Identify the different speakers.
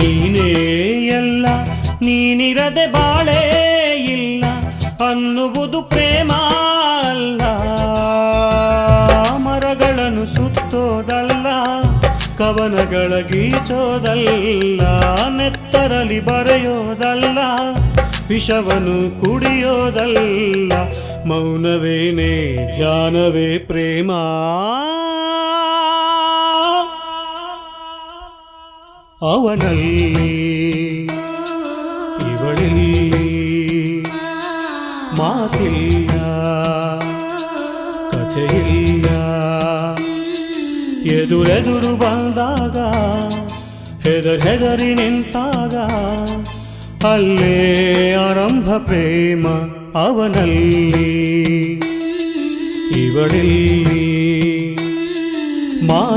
Speaker 1: ನೀನೇ ಎಲ್ಲ, ನೀನಿರದೆ ಬಾಳೇ ಇಲ್ಲ, ಅನ್ನುವುದು ಪ್ರೇಮ ಅಲ್ಲ. ಮರಗಳನ್ನು ಸುತ್ತೋದಲ್ಲ, ಕವನಗಳ ಗೀಚೋದಲ್ಲ, ನೆತ್ತರಲಿ ಬರೆಯೋದಲ್ಲ, ವಿಷವನ್ನು ಕುಡಿಯೋದಲ್ಲ, ಮೌನವೇನೇ, ಧ್ಯಾನವೇ ಪ್ರೇಮ. ಅವನಲ್ಲಿ ಇವಳಲ್ಲಿ ಮಾತಿಲ್ಲ ಕಥೆಯಿಲ್ಲ ಎದುರೆದುರು ಬಂದಾಗ ಹೆದರ್ ಹೆದರಿ ನಿಂತಾಗ ಅಲ್ಲೇ ಆರಂಭ ಪ್ರೇಮ ಅವನಲ್ಲಿ ಇವಳಲ್ಲಿ ಮಾತಿಲ್ಲ